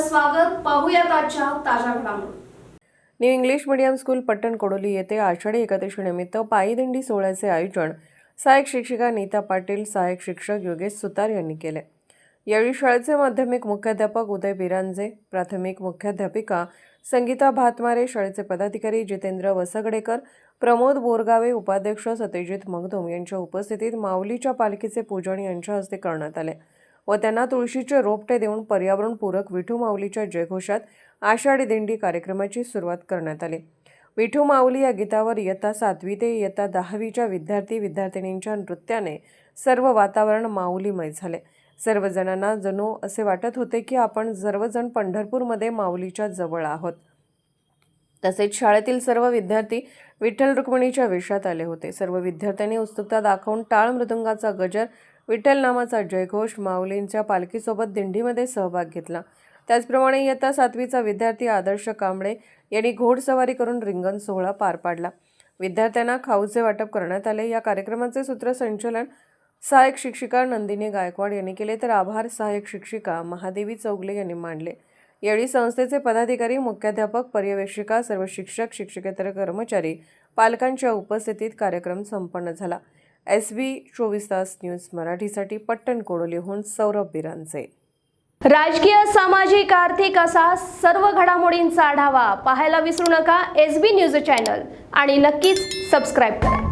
स्वागत. पाहूयात आजच्या ताज्या घडामोडी. New English medium school Pattan Kodoli येथे आषाढी एकादशीनिमित्त पायी दिंडी सोहळ्याचे आयोजन सहाय्यक शिक्षिका नीता पाटील सहाय्यक शिक्षक योगेश सुतार यांनी केले. यावेळी शाळेचे माध्यमिक मुख्याध्यापक उदय बिरांजे प्राथमिक मुख्याध्यापिका संगीता भातमारे शाळेचे पदाधिकारी जितेंद्र वसगडेकर प्रमोद बोरगावे उपाध्यक्ष सत्यजित मगदुम यांच्या उपस्थितीत माऊलीच्या पालखीचे पूजन यांच्या हस्ते करण्यात आले. व त्यांना तुळशीचे रोपटे देऊन पर्यावरणपूरक विठू माऊलीच्या जयघोषात आषाढी दिंडी कार्यक्रमाची सुरुवात करण्यात आली. विठू माऊली या गीतावर इयत्ता सातवी ते इयत्ता दहावीच्या विद्यार्थी विद्यार्थिनींच्या नृत्याने सर्व वातावरण माऊलीमय झाले. सर्वजणांना जणू असे वाटत होते की आपण सर्वजण पंढरपूरमध्ये माऊलीच्या जवळ आहोत. तसेच शाळेतील सर्व विद्यार्थी विठ्ठल रुक्मिणीच्या वेशात आले होते. सर्व विद्यार्थ्यांनी उत्सुकता दाखवून टाळ मृदुंगाचा गजर विठ्ठल नामाचा जयघोष माऊलींच्या पालखीसोबत दिंडीमध्ये सहभाग घेतला. त्याचप्रमाणे इयत्ता सातवीचा विद्यार्थी आदर्श कांबळे यांनी घोडसवारी करून रिंगण सोहळा पार पाडला. विद्यार्थ्यांना खाऊचे वाटप करण्यात आले. या कार्यक्रमाचे सूत्रसंचलन सहाय्यक शिक्षिका नंदिनी गायकवाड यांनी केले. तर आभार सहाय्यक शिक्षिका महादेवी चौगले यांनी मांडले. यावेळी संस्थेचे पदाधिकारी मुख्याध्यापक पर्यवेक्षिका सर्व शिक्षक शिक्षकेतर कर्मचारी पालकांच्या उपस्थितीत कार्यक्रम संपन्न झाला. एस बी चोवीस तास न्यूज मराठीसाठी पट्टण कोडोलीहून सौरभ बिरांचे. राजकीय सामाजिक आर्थिक असा सर्व घडामोडींचा आढावा पाहायला विसरू नका एस बी न्यूज चॅनल. आणि नक्कीच सबस्क्राईब करा.